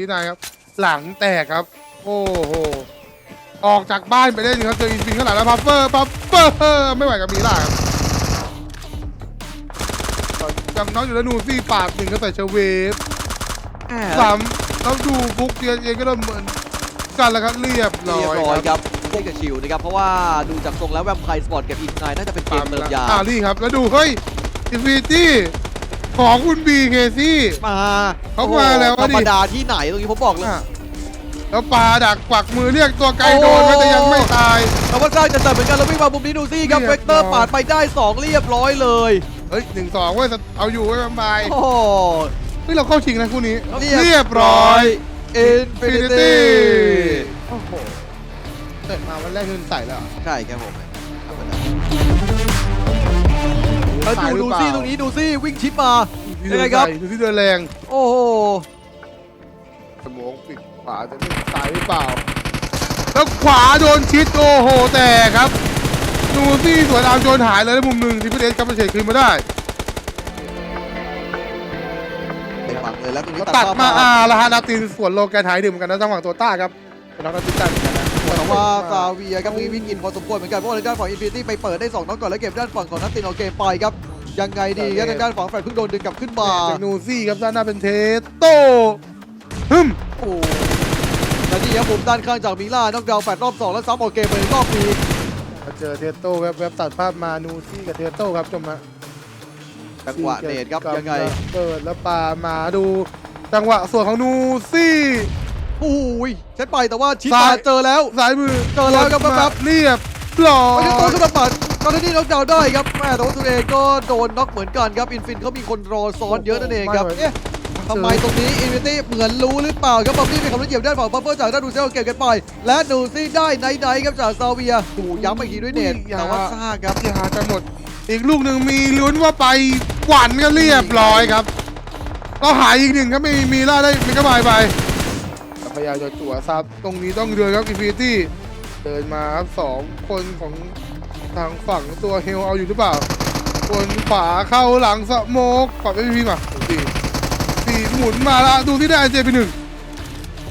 ที่นายครับ หลังแตกครับ โอ้โห ออกจากบ้านไปได้หนึ่งครับเจออินฟินข้างหลังแล้วพัฟเฟอร์พัฟเฟอร์ไม่ไหวกับมีล่าครับยังน้องอยู่แล้วนูซี่ปาดหนึ่งก็ใส่เชเวฟแหม่สามแล้วดูฟุกเตียนเองก็เริ่มเหมือนกันแล้วครับเรียบร้เรียอบยร้อยคครับรับเล่นกับชิวนะครับ เพราะว่าดูจากทรงแล้วแวมไพร์สปอร์ตกับอินไนน่าจะเป็นเกมเติมยาอ่านี่ครับ แล้วดูเฮ้ยอินฟินิตี้ ของคุณบีเคซี่ มาเขามาแล้วธรอะดิ รมดาที่ไหนตรงนี้ผมบอกเลยอะแล้วปลาดักกวักมือเรียกตัวไกลโดนโอ้ มันจะยังไม่ตาย แต่ว่าสร้างจะเติมเหมือนกันแล้ววิ่งมามุมนี้ดูซี่ครับเรีเวยบกเตอร์ร้อยปาดไปได้ 2 เรียบร้อยเลย เฮ้ยหนึ่งสองเว้ยเอาอยู่ไว้ยบายโอ้โหเฮ้ยเราเข้าชิงนะคู่นี้ เรีเรียบร้อย อินฟินิตี้ โอ้โหเปิดมาวันแรกคือใส่แล้วเหรอ ใช่ครับผม แล้วดูดูซี่ตรงนี้ดูซี่วิ่งชิปมายังไงครับดูที่เดินแรง โอ้โหสมองปิดขวาจะไม่ตายหรือเปล่า แล้วขวาโดนชิดโอ้โหแต่ครับดูซี่สวยงามโจนหายเลยแล้วมุมหนึ่งที่พี่เดชกับประเฉดคืนมาได้ไปฝังเลยแล้วตรงนี้ตัดมาอาละฮานาตินสวนโลแกนหายดื่มกันนะจังหวะตัวต้าครับเป็นนักนักติดตันเหมือนกันนะ แต่ว่าซาเวียครับมีวิ่งอินพอสมควรเหมือนกันเพราะว่าทางด้านฝั่งอินฟินิตี้ไปเปิดได้2น็อกก่อนแล้วเก็บด้านฝั่งของนัตตินเอาเกมไปครับยังไงดีครับทางด้านฝั่งแฟนเพิ่งโดนดึงกลับขึ้นมาจากนูซี่ครับด้านหน้าเป็นเทสโต้ฮึมโอ้แล้วนี่ครับมุมด้านข้างจากมิล่านอกดาวน์แฟดรอบสองแล้วซ้ำเอาเกมไปรอบนี้มาเจอเทสโต้แวบๆตัดภาพมานูซี่กับเทสโต้ครับจมมาจังหวะเนตครับยังไงเปิดแล้วปามาดู จังหวะส่วนของนูซี่ โอ้ยเช็ดไปแต่ว่าชิดซ้ามาย เจอแล้ว สายมือเจอแล้วครับมาครับเรียบร้อไปยที่ตัวขึ้นมาปัดตอนนี้น็อกดาวน์ได้ครับแม่แต่ว่าตัวเองก็โดนน็อกเหมือนกันครับอินฟินเขามีคนรอซ้อนเยอะนั่นเองครับเอ๊ะทำไมตรงนี้อินฟินิตี้เหมือนรู้หรือเปล่าครับบัฟฟี่เป็นคำที่เหยียบด้านฝั่งบัฟเฟอร์จากด้านดูเซลเก็บกันไป และดูซี่ได้ไนท์ไนท์ครับจากซาเวียถูย้ำอีกทีด้วยเนตแต่ว่าซ่าครับยาจะหมด อีกลูกหนึ่งมีลุ้นว่าไปกวันก็เรียบร้อยครับ ก็หายอีกหนึ่งครับไม่มีล่าได้มีกระบายไป พยายามจะจั่วซับตรงนี้ต้องเดินครับอินฟินิตี้เดินมาครับสองคนของทางฝั่งตัวเฮลเอาอยู่หรือเปล่า คนขวาเข้าหลังสโมกปรับเอพีมาสี่สี่หมุนมาละดูที่ได้เจไปหนึ่ง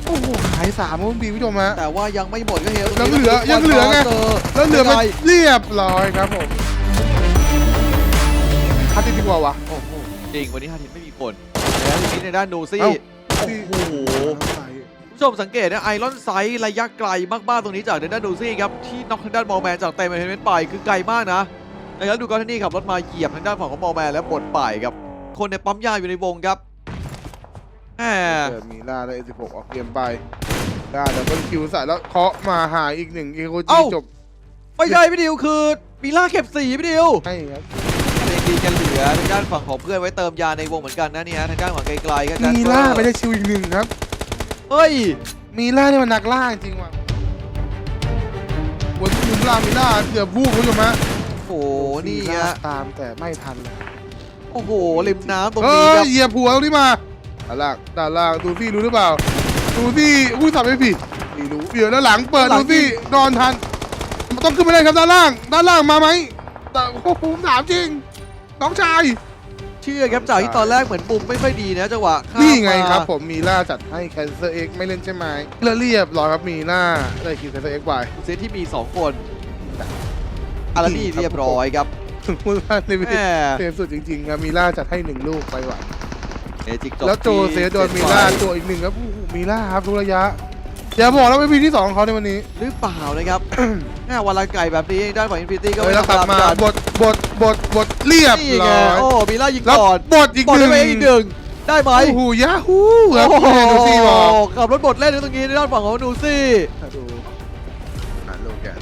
โอ้โหหายสามครับคุณบีผู้ชมฮะแต่ว่ายังไม่หมดก็เฮลยังเหลือยังเหลือไงแล้วเหลือไปเรียบร้อยครับผมคัดดีกว่าวะโอ้โหจริงวันนี้ฮาทินไม่มีคนแล้วทีนี้ในด้านดูซี่เอ้าโอ้โห ผู้ชมสังเกตนะไอรอนไซส์ระยะไกลมากๆตรงนี้จากเดนด้านดูซี่ครับที่น็อกทางด้านมอลแมนจากเต็มเฮนเมนไปคือไกลมากนะแล้วดูกอนที่นี่ขับรถมาเหยียบทางด้านฝั่งของมอลแมนแล้วปลดป่ายครับคนในปั๊มยาอยู่ในวงครับแหมเกิดมีล่าได้16 ออกเกมไปได้แล้วก็คิวใส่แล้วเคาะมาหายอีกหนึ่งเอโคจีจบไม่ใช่พี่ดิวคือมีล่าเก็บสีพี่ดิวให้ครับยังดีกันเหลือทางด้านฝั่งของเพื่อนไว้เติมยาในวงเหมือนกันนะเนี่ยทางด้านฝั่งไกลๆก็จะมีล่าไปได้ชิวอีกหนึ่งครับ เฮ้ย มีล่าเนี่ยมันนักล่าจริงว่ะวนมุมล่ามีล่าเกือบวูบคุณผู้ชมฮะโอ้โหนี่มีล่าฮะตามแต่ไม่ทันเลยโอ้โหริมน้ำตรงเฮ้นี้ยครับเหยียบหัวตรงนี้มาด้านล่างด้านล่างดูซี่รู้หรือเปล่า ดูซี่อุ้ยสับไม่ผิดนี่รู้เดี๋ยวแล้วหลังเปิดดูซี่นอนทัน มันต้องขึ้นมาเลยครับด้านล่าง ด้านล่างมาไหมแต่โอ้โหผมถามจริง น้องชาย เชื่อครับจากที่ตอนแรกเหมือนมุมไม่ค่อยดีนะจังหวะข้ามนี่ไงครับมาผมมีล่าจัดให้แคนเซอร์เอ็กไม่เล่นใช่ไหมแล้วเรียบร้อยครับมีล่าได้คิวแคนเซอร์เอ็กไปเซตที่มี 2 คนอารานี่เรียบร้อยครับถึงพูดว่าในวิแหธีมเซฟสุดจริงๆครับมีล่าจัดให้หนึ่งลูกไปว่ะเอจิกจบแล้วโจที่เซฟโดนจ็มีล่าไฟตัวอีกหนึ่งครับโอ้โหมีล่าครับทุกระยะ อย่าบอกแล้วไม่พีที่สองของเขาในวันนี้หรือเปล่านะครับ แม่วันละไก่แบบนี้ด้านฝั่งอินฟินิตี้ก็เฮ้ยไม่แล้วทำกลับตามมากันบทบทบทบทเรียบนี่ไงร้อยโอ้มีล่ายิงแล้วก่อนบทอีกบอลหนึ่ได้งไปอีกหนึ่งได้ไหม โอ้โหยาฮูครับโอ้โหพี่ดูซี่บอก ขับรถบดเล่นอยู่ตรงนี้ในด้านฝั่งของนูซี่อะดูอ่านโลแกน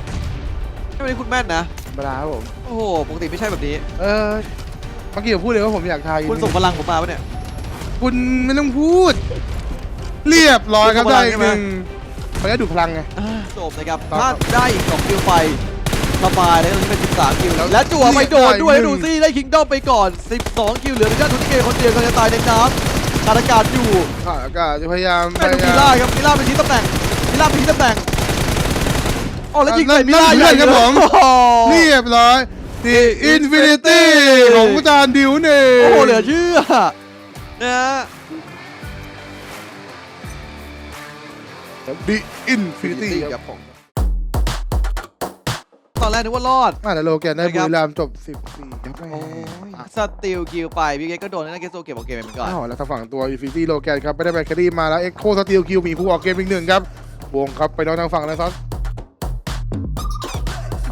ไม่เป็นคุณแม่นนะ ธรรมดาครับผม โอ้โห ปกติไม่ใช่แบบนี้ เออเมื่อกี้ผมพูดเลยว่าผมอยากทายคุณส่งพลังผมมาปะเนี่ย คุณไม่ต้องพูด เรียบร้อยครับคุณส่งพลัได้งอีใช่กไหม หนึ่ง ขออนุญาตดูพลังไงอ่าจบนะครับครับ ถ้าได้อีก2คิวไปสบายเลยก็จะเป็น 13 คิวแล้วและจั่วไปโดนด้วยได้หนึ่ดูงซี่ได้คิงดอมไปก่อน 12 คิวเหลือในด้านทุนเกคนเดียวกันจะตายในน้ำขาดอากาศอยู่ขาดอากาศจะพยายามแม่ดูพมิยายาล่ามครับมิล่าเป็นชี้ตำแหน่งมิล่าเป็นชี้ตำแหน่งอ๋อแล้วยิงใส่นั่นมิล่านั่นครับผมโอ้โหเรียบร้อยดีอินฟินิตี้ Infinity ของจานดิวเน่โอ้โหเหลือเชื่อนะฮะ ดิอินฟินิตี้คครัรับบผมตอนแรกนึกว่ารอด อ่าแต่โลแกนได้นะครับบุรีรัมย์จบ 14ครับแม่โอ้ยสติลคิวไปพี่เกตก็โดนนั่นเกตโซเก็บออกเกมไปเหมือนกันอ้าวแล้วทางฝั่งตัวอินฟินิตี้โลแกนครับไม่ได้แบคแครี่มาแล้วเอ็กโคสตีลคิวมีผู้ออกเกมอีกหนึ่งครับวงครับไปน้องทางฝั่งนะซอส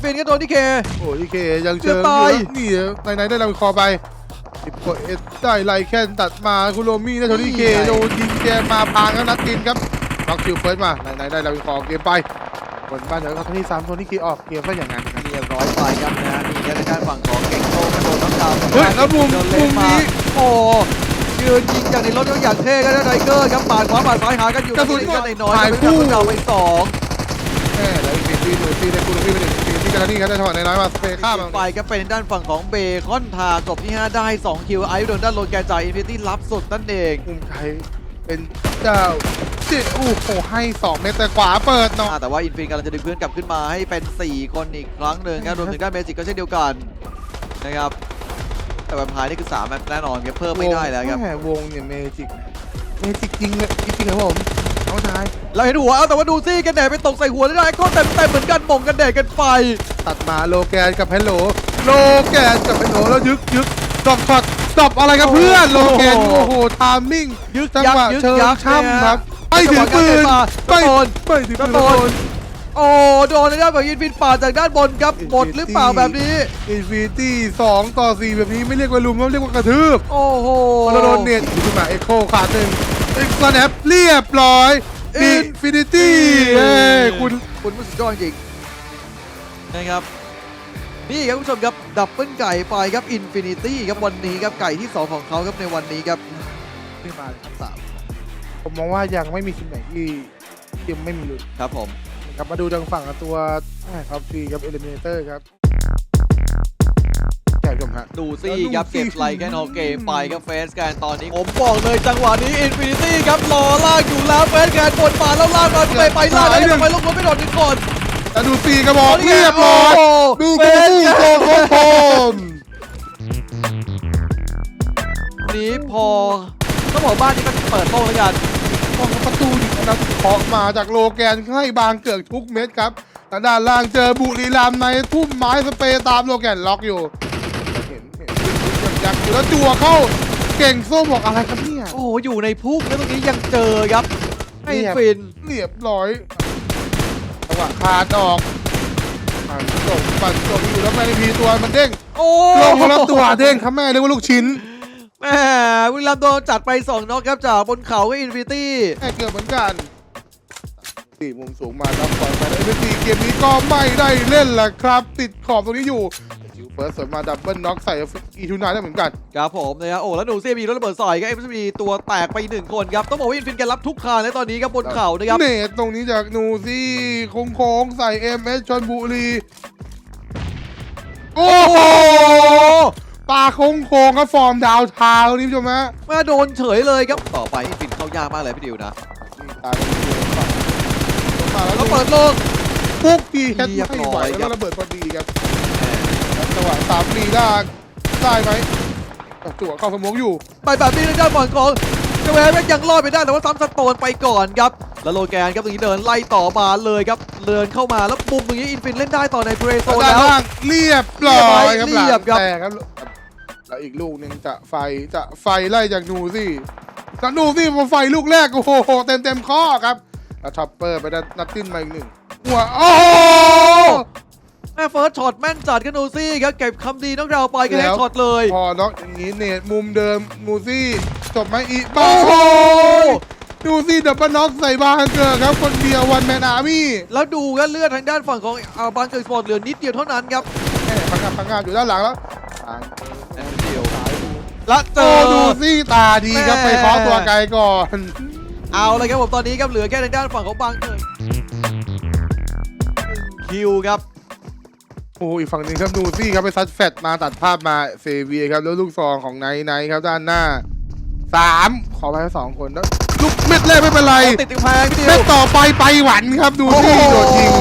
ฟินก็โดนที่เค โอ้ยเคยังเชิงจะตายนี่ในไหนๆได้ลำคอไปสิบกว่าเอ็ดได้ไลแคนตัดมาคุโรมี่ได้โทนี่เคโดนยิงแกมมาพางแล้วนัดตินครับ น็อกคิวเฟิร์สมาไหนๆได้ลำคอเกมไปบนบ้านเดี๋ยวเขาที่สามโทนี่เคออกเกมก็อย่างนั้นครับเรียบร้อยไปครับนะฮะนี่ครับทางด้านฝั่งของเก่งโตก็โดนน้องดาวน์เฮ้ยแล้วมุมโดนเล่มุนมมานี้โอ้ยืนยิงจากในรถก็อย่างเท่ครับไทเกอร์ครับปาดขวาปาดซ้ายหากันอยู่กระสุนกันในน้อยถ่ายครับคู่เป็นการดาวไปสองแม่แล้วอินฟินิตี้หนูตีได้คุโรมี่ไปหนึ่งทีที่กันนี่ครับได้ถอดในน้อยมาสเปรย์ข้ามไปครับเป็นด้านฝั่งของเบคอนทาจบที่ 5 ได้ 2 คิวไอซ์โดนด้านโลนแกนจากอินฟินิตี้รับสุดนั่นเองมุมไทย เป็นเจ้าเจ๊โอ้โหให้สองเมตรแต่ขวาเปิดเนาะอ่าแต่ว่าอินฟินกำลังจะดึงเพื่อนกลับขึ้นมาให้เป็น 4 คนอีกครั้งหนึ่งครับรวมถึงด้านเมจิกก็เช่นเดียวกันนะครับแต่แวมไพร์นี่คือ3แน่นอนครับเพิ่มไม่ได้แล้วครับม่วงเนี่ยเมจิกเมจิกจริงเลยจริงๆครับผมน้องชายเราเห็นหัวเอาแต่ว่าดูซี่กันแดดไปตกใส่หัวได้ก็เต็มเต็มๆเหมือนกันหม่งกันแดดกันไป ตัดมาโลแกนกับเฮลโหลโลแกนกับเฮลโหลแล้วยึกยึกดอกช็อต ดอกอะไรครับเพื่อนโลแกนโอ้โหทามมิ่งยึกจังยักหวะยึกเชิงยักช่ำครับไปจังถึหงวะปืนการไปเดินมาไปถึงปืนตะโกนโอ้โดนในด้านของอินฟินป่าดจากด้านบนครับหมดหรือเปล่าแบบนี้อินฟินิตี้สองต่อสี่แบบนี้ไม่เรียกว่าลุมต้องเรียกว่ากระทืบโอ้โหเราโดนเน็ตขึ้นมาเอ็กโคขาดหนึ่งอีกสแนปเรียบร้อยอินฟินิตี้เอ้ยคุณคุณผู้สุดยอดจริงนะครับ นี่ครับคุณผู้ชมครับดับเบิลไก่ไปครับอินฟินิตี้ครับวันนี้ครับไก่ที่ 2 ของเขาครับในวันนี้ครับไม่มาครับสามผมมองว่ายังไม่มีทีมไหนที่ที่ไม่มีลุ้นครับผมครับมาดูทางฝั่งตัวท็อปทีครับเอลิมิเนเตอร์ครับใช่ชมฮะ ดูซี่แล้วดูครับซี่เก็บไลค์แค่นอเกมไปครับเฟสกันตอนนี้ผมบอกเลยจังหวะนี้อินฟินิตี้ครับรอลากอยู่แล้วเฟสกันบนมาแล้วลากมาไปไปลากแล้วทำไมลูกบอลไม่โดนหนึ่งคน แล้วดูสี่กระบอกเรียบร้อยโโหดูเฟกูสโกกันโกโกมนี้พอต้องบอกบ้านนี้ก็เปิดโต้งแล้วกันมองประตูดินะเคาะมาจากโลแกนให้บางเกิดทุกเม็ดครับทางด้านล่างเจอบุรีรัมย์ในทุ่มไม้สเปรย์ตามโลแกนล็อกอยู่เห็นเห็นยังยักอยู่แล้วจั่วเข้าเก่งส้มบอกอะไรครับเนี่ยโอ้โหอยู่ในพุ่งแล้วตรงนี้ยังเจอครับให้เรียบฟินเรียบร้อยจัง หวะขาดออกปั่นจบปั่นจบอยู่แล้วแม่พีตัวมันเด้งโอ้ลงแล้วตัวเด้งครับแม่เรียกว่าลูกชิ้นแม่วิลลัมโดนจัดไป2น็อกครับจากบนเขาก็อินฟินิตี้แม่เกือบเหมือนกันตีมุมสูงมาครับก่อนไปเอ็นซีเกมนี้ก็ไม่ได้เล่นแหละครับ ติดขอบตรงนี้อยู่ คิวเฟิร์สสวนมาดับเบิลน็อกใส่อีทูนาได้เหมือนกันครับผมนะครับโอ้แล้วหนูเซียมีรถระเบิดใส่ก็เอ็มซีตัวแตกไปหนึ่งคนครับต้องบอกว่าอินฟินแกรับทุกคานในตอนนี้ครับบนเขานะครับเนตตรงนี้จากนูซี่โค้งๆใส่เอ็มเอสชนบุรีโอ้โหปลาโค้งๆครับฟอร์มดาวเทาวน์นี่ผู้ชมฮะมาโดนเฉยเลยครับต่อไปอินฟินเข้ายากมากเลยพี่ดิวนะนี่ตายไปดูฝั่งมาแล้วแล้วเปิดโลกปุ๊กทีแคทเรียบไม่ร้ไหวอยแล้วครัก็บระเบิดพอดีครับแล้ว จังหวะสามลีได้ได้ไหมจั่วเข้าสมองอยู่ ไปแบบนี้ในด้านฝั่งของเจเวฟยังรอดไปได้แต่ว่าซ้ำสโตนไปก่อนครับแล้วโลแกนครับตรงนี้เดินไล่ต่อมาเลยครับเดินเข้ามาแล้วมุมตรงนี้อินฟินเล่นได้ต่อในเกรโซด้านแล้วล่างเรียบร้อยครับเรียบหลังครับ แต่ครับแล้วอีกลูกหนึ่งจะไฟจะไฟไล่จากนูซี่จากนูซี่พอไฟลูกแรกโอ้โหเต็มเต็มๆข้อครับแล้วท็อปเปอร์ไปได้นัดติ้นมาอีกหนึ่งหัวโอ้โห แม่เฟิร์สช็อตแม่นจัดกันนูซี่ครับเก็บคำดีน้องเราไปกันให้ช็อตเลยพอน็อกอย่างนี้เนตมุมเดิมนูซี่จบไหมอีโอ้บ้าโหนูซี่ดับเบิลน็อกใส่บางเกอร์ครับคนเดียววันแมนอาร์มี่แล้วดูกันเลือดทางด้านฝั่งของอาบางเกิดสปอร์ตเหลือนิดเดียวเท่านั้นครับแหม่พังงาพังงาอยู่ด้านหลังแล้วทางเดียวสายดูและเจโอ้อดูซี่ตาดีครับแม่ไปเคาะตัวไกลก่อน เอาเลยครับผมตอนนี้ครับเหลือแค่ทางด้านฝั่งของบางเกิดคิวครับ โอ้อีกฝั่งหนึ่งครับดูซี่ครับไปซัดแฟตมาตัดภาพมาเซเวียครับแล้วลูกซองของไนท์ไนท์ครับด้านหน้าสามขอไปสองคนแล้วลูกเม็ดแรกไม่เป็นไรติดกำแพงพี่ดิเม็ดวต่อไปไปหวันครับดูโอ้โหซี่โดดยิง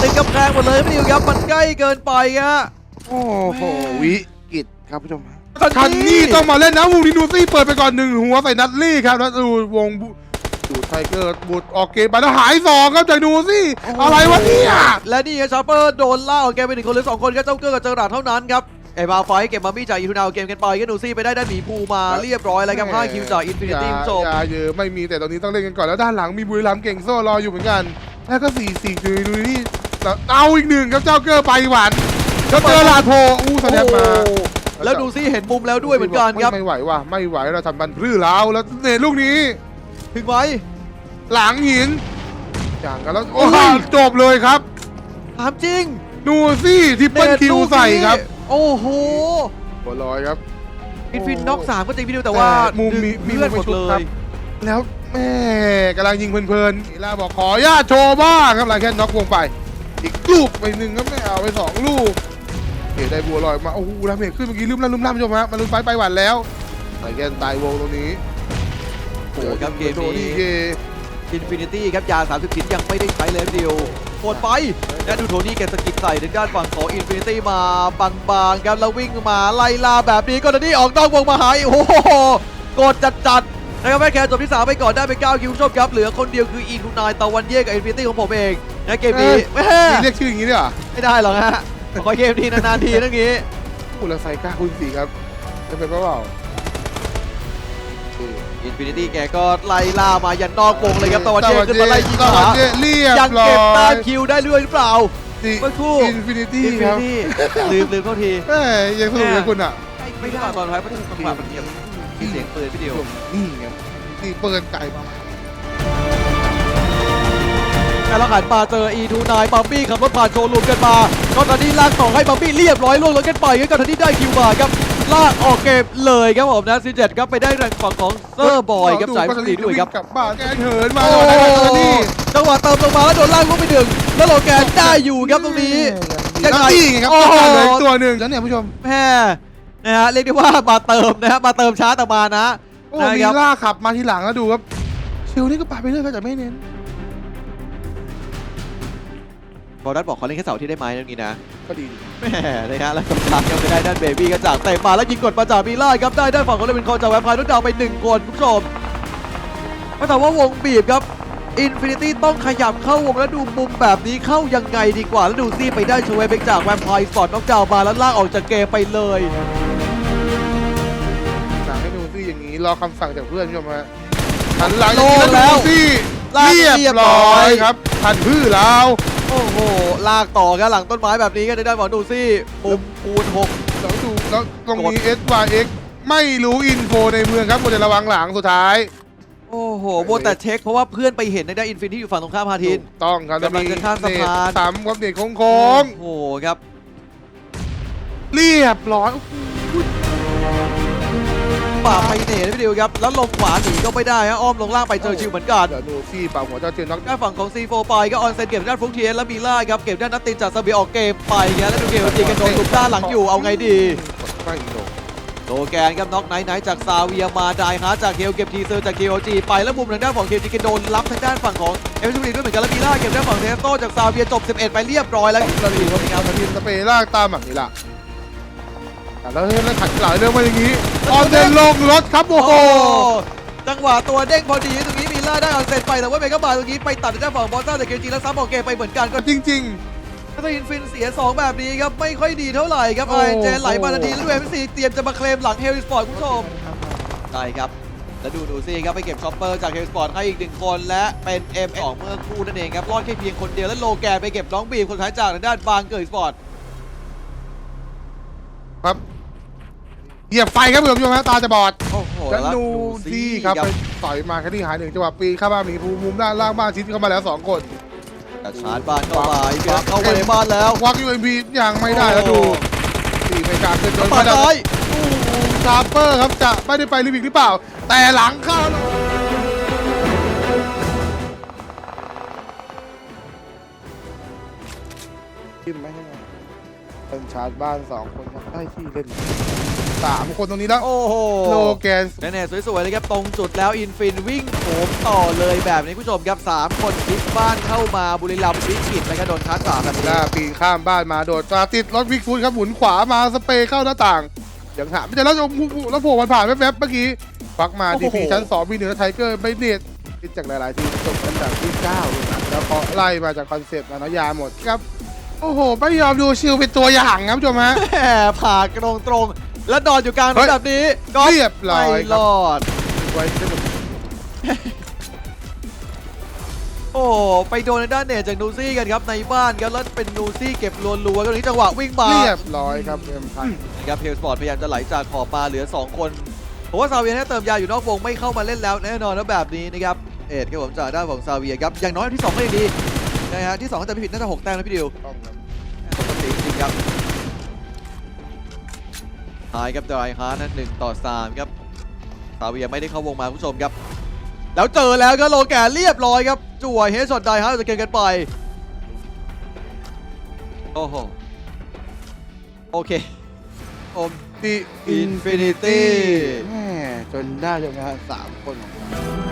ติดกำแพงหมดเลยพี่ดิวครับมันใกล้เกินไปฮะโอ้โหวิกฤตครับผู้ชมคันนี้ต้องมาเล่นนะวูดินูซี่เปิดไปก่อนหนึ่งหัวใส่นัดลี่ครับแล้วดูวงบู ดูไทเกอร์บูดออกเกมไปแล้วหายสองครับจากนูซี่อะไรวะเนี่ย และนี่ครับชาร์เปอร์โดนล่าออกเกมไปหนึ่งคนหรือสองคนครับเจ้าเกอร์กับเจอราดเท่านั้นครับไอ้บาไฟเก็บมามี่จากอีทูนาเอาเกมกันไปก็นูซี่ไปได้ด้านหมีภูมาเรียบร้อยแล้วครับ5คิวจากอินฟินิตี้จบยาเยอะไม่มีแต่ตอนนี้ต้องเล่นกันก่อนแล้วด้านหลังมีบุรีรัมย์เก่งโซ่รออยู่เหมือนกันแล้วก็สี่สี่ดูดูนี่แล้วเอาอีกหนึ่งครับเจ้าเกอร์ไปหวานแล้วเจอลาดโพอู้แสดงมาโอ้แล้วดูซี่เห็นมุมแล้วด้วยเหมือนกันครับไม่ไหวว่ะไม่ไหวเราทำบันพรื้แล้วแล้วเนตลูกนี้ ถึงไหมหลังหินอย่างกันแล้วโอ้โอ้ยจบเลยครับ ถามจริงนูซี่ทิปเปิลคิวใส่ครับโอ้โหหัวลอยครับอินฟินน็อกสามก็จริงพี่ดิวแต่ว่าแต่มุมมีมีเพื่อนมุหมมไปดชุบเลครับยแล้วแม่กำลังยิงเพลินๆอีลาบอกขออนุญาตโชว์บ้างครับลายแค่น็อกวงไป อีกลูกไปหนึ่งก็ไม่เอาไปสองลูกเฮ้ได้บัวลอยมาโอ้โหดาเมจขึ้นเมื่อกี้ลืมแล้วลืมล่ำผู้ชมฮะมันลืมไปไปหวันแล้วลายแค่ตายวงตรงนี้โอ้โห ครับเกมโทนี้นี่เกอินฟินิตี้ครับยา30ชิ้นยังไม่ได้ใช้เลยพี่ดิวโหดไปและดูโทนี่แกสกิดใส่ทางด้านฝั่งของอินฟินิตี้มาบางๆครับแล้ววิ่งมาไล่ล่าแบบนี้ก็ตอนนี้ออกนอกวงมาหายโอ้โหกดจัดๆนะครับแม่แคร์จบที่สามไปก่อนได้ไป 9 คิวชมครับ เหลือคนเดียวคืออีทูนายตะวันเย่กับอินฟินิตี้ของผมเองนะเกมนี้แม่นี่เรียกชื่ออย่างนี้ด้วยเหรอไม่ได้หรอกฮะขอเกมทีนานๆทีนั่นงี้พูดแล้วใส่กล้าคุณสี่ครับจะเป็นเปล่าอิน ฟินิตี้แกก็ไล่ล่ามายันนอกวงเลยครับตะวันเย่ขึ้นมาไล่ยิงตะขาวันเย่เรียบยังร้อเก็บต้านยคิวได้ด้วยหรือเปล่าดิเมื่อครู่อินฟินิตี้อินฟิคนิรับตี้ลืมลืมเข้าทีเอ้ยยังสนุกเลยคุณอะไม่ได้ตอนท้ายมันจังหวะมันเงียบมีเสียงปืนพี่เดียวนี่ไงนี่เปิดไก่มา แต่เราหันมาเจออีทูนายบัมบี้ขับรถผ่านโชว์รูมกันมาก็ตอนนี้ลากต่อให้บัมบี้เรียบร้อยล่วงรถกันไปก็ตอนนี้ได้คิวมาครับลากออกเกมเลยครับผมนะซีเจ็ดครับไปได้แรงฝั่งของเซอร์บอยครับสายปกติด้วยครับกลับบ้านแกเหินมาโอ้เลยนะนี่จังหวะเติมลงมาแล้วโดนลากลงไปหนึ่งแล้วโลแกนได้อยู่ครับตรงนี้ยังไงนี่ไงครับโอ้โหจัดเลยตัวหนึ่งแล้วเนี่ยผู้ชมแม่นะฮะเรียกได้ว่ามาเติมนะฮะมาเติมช้าแต่มานะโอ้นะมีครับล่าขับมาทีหลังแล้วดูครับชิวนี่ก็ปาไปเรื่อยก็จะไม่เน้น บอลดัตบอกขอเล่นแค่เสาร์ที่ได้ไหมตรงนี้นะก็ดีแหม่นะฮะแล้วกำลังยังไม่ได้ด้านเบบี้ก็จากเตะมาแล้วยิงกดมาจากมีล่าครับได้ด้านฝั่งของเลวินคอนจากแวมไพร์นุดดาวไปหนึ่งคนคุณผู้ชมก็แต่ว่าวงบีบครับอินฟินิตี้ต้องขยับเข้าวงแล้วดูมุมแบบนี้เข้ายังไงดีกว่า แล้วดูซี่ไปได้ชเวเบกจากแวมไพร์สปอร์ตน็อกดาวน์มาแล้วลากออกจากเกมไปเลยสั่งให้ดูซี่อย่างนี้รอคำสั่งจากเพื่อนผู้ชมฮะหันหลังโล่งแล้วดูซี่ ลากเรียบเรียบร้ร้ออยยครับทันพื้นแล้ว โอ้โห ลากต่อกันหลังต้นไม้แบบนี้ก็ได้ด้านฝั่งดูซี่มุมคูณหกแล้วดูแล้วตรงนี้ S Y X ไม่รู้อินโฟในเมืองครับควรจะระวังหลังสุดท้าย โอ้โหโบแต่เช็คเพราะว่าเพื่อนไปเห็นในด้านอินฟินิตี้อยู่ฝั่งตรงข้ามพาทินถูกต้องครับกำลังจะข้ามสะพานเตสามครับเด็กโค้งโอ้โหครับๆเรียบร้อย ป่าไปเนตพี่ดิวครับ แล้วลงขวาหนีก็ไม่ได้ฮะอ้อมลงล่างไปเจอชิวเหมือนกันเดี๋ยวดูซี่ปาหัวเจ้าเจนน็อกด้านฝั่งของ C4 ไปก็ออนเซนเก็บด้านฟลุกเทียนแล้วมีล่าครับเก็บด้านนัตตินจากสเบียออกเกมไปเงี้ยแล้วดูเกมจีกันโดนตุกด้านหลังอยู่เอาไงดีไม่อีกโดโตแกนครับน็อกไนท์ไนท์จากซาเวียมาไดฮาร์ดจากเคลเก็บทีเซอร์จาก KOG ไปแล้วมุมทางด้านฝั่งเคจีกันโดนรับทางด้านฝั่งของเอฟซีด้วยเหมือนกันแล้วมีล่าเก็บด้านฝั่งเทสโตจากซาเวียจบ 11 ไปเรียบร้อยแล้วเราดูครับครับทีมสเปรย์ลากตามแบบนี้ล่ะ แต่แล้วเล่นขัดหลายเรื่องมาอย่างนี้ออนเดนลงรถครับโอ้โอ้โหจังหวะตัวเด้งพอดีตรงนี้มีล่าได้ออนเซนไปแต่ว่าเมกาบาตรงนี้ไปตัดทางด้านฝั่งบอลซ่าจากเคจีแล้วซับออกเกมไปเหมือนกันก็จริงถ้าอินฟินเสีย 2 แบบนี้ครับ ไม่ค่อยดีเท่าไหร่ครับโอ้ไอเจนไหลมาทันทีแล้วดูเอ็มซีเตรียมจะมาเคลมหลังเฮลิสปอร์ตคุณผู้ชมได้ครับแล้วดูดูซี่ครับไปเก็บช็อปเปอร์จากเฮลิสปอร์ตให้อีกหนึ่งคนและเป็น M ออกเมื่อครู่นั่นเองครับรอดแค่เพียงคนเดียวแล้วโลแกนไปเก็บน้องบีมคนสุดท้ายจากทางด้านบางเกิดสปอร์ตๆครับ เหยียบไฟครับคุณผู้ชมฮะตาจะบอดโอ้โหแล้วนูดูซี่ครับไปต่อยมาแค่ที่หายหนึ่งจังหวะปีนเข้าบ้านหมีภูมุมด้านล่างบ้านชิดเข้ามาแล้วสองคนกระชาร์จบ้านเข้ามาอีกแล้วเข้ามาในบ้านแล้ววักยูเอ็มพียังไม่ได้แล้วดูตีไม่กล้าขึ้นจนปาดซ้ายซาเปอร์ครับจะไม่ได้ไปลิมิกหรือเปล่า แต่หลังเข้าแล้วจิ้มไหมให้หน่อยเป็นชาร์จบ้านสองคนครับได้ที่เล่น สามคนตรงนี้แล้วโอ้โหโลแกนแน่ๆสวยๆเลยครับ ตรงจุดแล้วอินฟินวิ่งโถมต่อเลยแบบนี้ผู้ชมครับ 3 คนพลิกบ้านเข้ามาบุรีรัมย์วิกฤตแล้วก็โดนคัดสามแบบหนี้น้าปีนข้ามบ้านมาโดดตาติดรถวิกฟูดครับหมุนขวามาสเปรย์เข้าหน้าต่างยังหาไม่เจอแล้วแล้วโผล่มันผ่านแวบๆเมื่อกี้ฟักมาโอ้ดีโหพีชั้นสองมีเหนือไทเกอร์ไม่เนตติดจากหลายๆทีมจบอันดับที่เก้าเลยนะแล้วก็ไล่มาจากคอนเซปต์มานยาหมดครับ โอ้โห ไม่ยอมดูชิลเป็นตัวอย่างครับผู้ชมฮะแหมผ่ากตรงตรงๆ แล้วนอนอยู่กลางถนเฮ้นยแบบนี้ก็เรียบร้อยไม่ครรับอด ไว้สนุกโอ้ไปโดนในด้านเนตจากนูซี่กันครับในบ้านครับแล้วเป็นนูซี่เก็บรัวๆกันนี้จังหวะวิ่งมาเรียบร้อยครับเอ็มพันนะครับเพลสปอร์ตพยายามจะไหลจากขอบมาเหลือ 2 คนผมว่าซาเวียถ้าเติมยาอยู่นอกวงไม่เข้ามาเล่นแล้วแน่นอนแล้วแบบนี้นะครับเอ็ดครับผมจากด้านของซาเวียครับอย่างน้อยที่2ก็ยังดีนะฮะที่2ก็จะไม่ผิดน่าจะ6แต้มนะพี่ดิวต้องครับ ปกติจริงครับ หายครับดรายฮาร์นั้นหนึ่งต่อสามครับซาเวียไม่ได้เข้าวงมาคุณผู้ชมครับ แล้วเจอแล้วก็โลแกนเรียบร้อยครับจั่วเฮดช็อตไดฮาร์จะเกินกันไปโอ้โหโอเคอมดี Infinity แม่จนได้จนนะสามคนของเรา